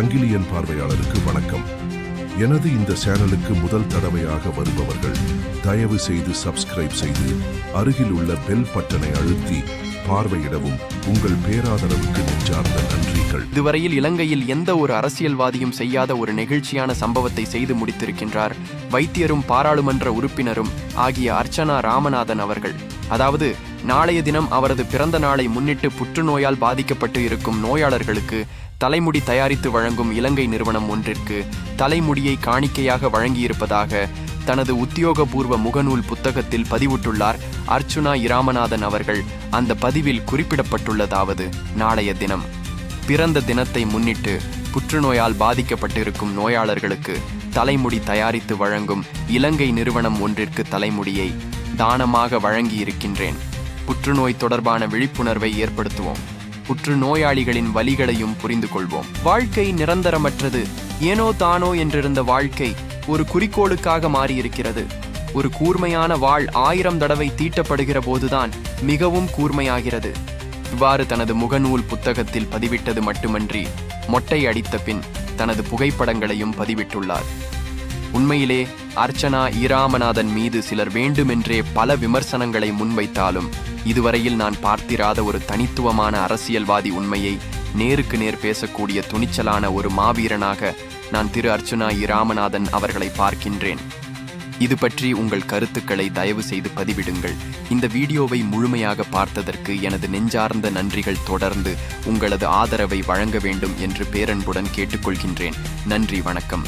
அங்கிலியன் பார்வையாளருக்கு வணக்கம். எனது இந்த சேனலுக்கு முதல் தடவையாக வருபவர்கள் தயவு செய்து சப்ஸ்கிரைப் செய்து அருகில் உள்ள பெல் பட்டனை அழுத்தி பார்வையிடவும் உங்கள் பேராதரவுக்கு நெஞ்சார்ந்த நன்றிகள். இதுவரையில் இலங்கையில் எந்த ஒரு அரசியல்வாதியும் செய்யாத ஒரு நெகிழ்ச்சியான சம்பவத்தை செய்து முடித்திருக்கின்றார் வைத்தியரும் பாராளுமன்ற உறுப்பினரும் ஆகிய அர்ச்சனா ராமநாதன் அவர்கள். அதாவது நாளைய தினம் அவரது பிறந்த நாளை முன்னிட்டு புற்றுநோயால் பாதிக்கப்பட்டு இருக்கும் நோயாளர்களுக்கு தலைமுடி தயாரித்து வழங்கும் இலங்கை நிறுவனம் ஒன்றிற்கு தலைமுடியை காணிக்கையாக வழங்கியிருப்பதாக தனது உத்தியோகபூர்வ முகநூல் புத்தகத்தில் பதிவிட்டுள்ளார் அர்ச்சுனா இராமநாதன் அவர்கள். அந்த பதிவில் குறிப்பிடப்பட்டுள்ளதாவது நாளைய தினம் பிறந்த தினத்தை முன்னிட்டு புற்றுநோயால் பாதிக்கப்பட்டிருக்கும் நோயாளர்களுக்கு தலைமுடி தயாரித்து வழங்கும் இலங்கை நிறுவனம் ஒன்றிற்கு தலைமுடியை தானமாக வழங்கியிருக்கின்றேன். புற்றுநோய் தொடர்பான விழிப்புணர்வை ஏற்படுத்துவோம். புற்றுநோயாளிகளின் வலிகளையும் புரிந்து கொள்வோம் வாழ்க்கை நிரந்தரமற்றது. ஏனோ தானோ என்றிருந்த வாழ்க்கை ஒரு குறிக்கோளுக்காக மாறியிருக்கிறது. ஒரு கூர்மையான வாள் ஆயிரம் தடவை தீட்டப்படுகிற போதுதான் மிகவும் கூர்மையாகிறது. இவ்வாறு தனது முகநூல் புத்தகத்தில் பதிவிட்டது மட்டுமன்றி மொட்டை அடித்த பின் தனது புகைப்படங்களையும் பதிவிட்டுள்ளார். உண்மையிலே அர்ச்சனா ஈராமநாதன் மீது சிலர் வேண்டுமென்றே பல விமர்சனங்களை முன்வைத்தாலும் இதுவரையில் நான் பார்த்திராத ஒரு தனித்துவமான அரசியல்வாதி உண்மையை நேருக்கு நேர் பேசக்கூடிய துணிச்சலான ஒரு மாவீரனாக நான் திரு அர்ச்சுனா இராமநாதன் அவர்களை பார்க்கின்றேன். இது பற்றி உங்கள் கருத்துக்களை தயவு செய்து பதிவிடுங்கள். இந்த வீடியோவை முழுமையாக பார்த்ததற்கு எனது நெஞ்சார்ந்த நன்றிகள் தொடர்ந்து உங்களது ஆதரவை வழங்க வேண்டும் என்று பேரன்புடன் கேட்டுக்கொள்கின்றேன். நன்றி வணக்கம்.